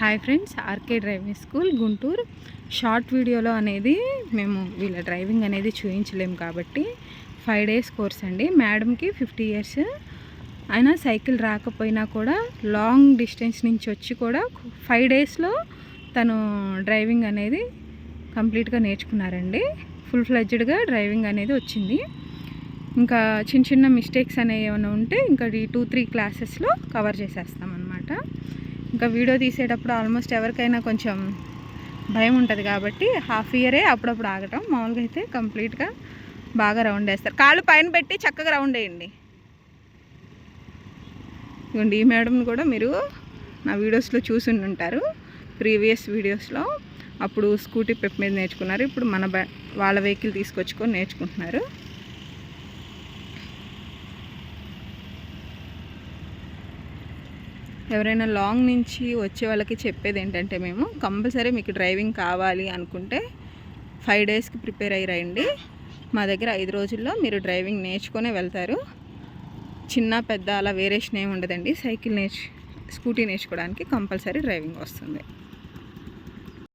Hi friends RK driving school Guntur. Short వీడియోలో అనేది మేము వీళ్ళ డ్రైవింగ్ అనేది చూపించలేము కాబట్టి ఫైవ్ డేస్ కోర్స్ అండి. మేడంకి ఫిఫ్టీ ఇయర్స్ అయినా సైకిల్ రాకపోయినా కూడా లాంగ్ డిస్టెన్స్ నుంచి వచ్చి కూడా ఫైవ్ డేస్లో తను డ్రైవింగ్ అనేది కంప్లీట్గా నేర్చుకున్నారండి. ఫుల్ ఫ్లెడ్జ్డ్గా డ్రైవింగ్ అనేది వచ్చింది. ఇంకా చిన్న చిన్న మిస్టేక్స్ అనేవి ఏమైనా ఉంటే ఇంకా ఈ టూ త్రీ క్లాసెస్లో కవర్ చేసేస్తాం అనమాట ఇంకా వీడియో తీసేటప్పుడు ఆల్మోస్ట్ ఎవరికైనా కొంచెం భయం ఉంటుంది కాబట్టి హాఫ్ ఇయరే అప్పుడప్పుడు ఆగటం. మామూలుగా అయితే కంప్లీట్గా బాగా రౌండ్ వేస్తారు. కాళ్ళు పైన పెట్టి చక్కగా రౌండ్ వేయండి. ఇవ్వండి ఈ మేడంని కూడా మీరు నా వీడియోస్లో చూసి ఉంటారు. ప్రీవియస్ వీడియోస్లో అప్పుడు స్కూటీ పెప్ మీద నేర్చుకున్నారు. ఇప్పుడు మన బ వాళ్ళ వెహికల్ తీసుకొచ్చుకొని నేర్చుకుంటున్నారు. ఎవరైనా లాంగ్ నుంచి వచ్చే వాళ్ళకి చెప్పేది ఏంటంటే మేము కంపల్సరీ మీకు డ్రైవింగ్ కావాలి అనుకుంటే ఫైవ్ డేస్కి ప్రిపేర్ అయ్యి రండి. మా దగ్గర ఐదు రోజుల్లో మీరు డ్రైవింగ్ నేర్చుకునే వెళ్తారు. చిన్న పెద్ద అలా వేరియేషన్ ఏమి ఉండదండి. సైకిల్ నేర్చు స్కూటీ నేర్చుకోవడానికి కంపల్సరీ డ్రైవింగ్ వస్తుంది.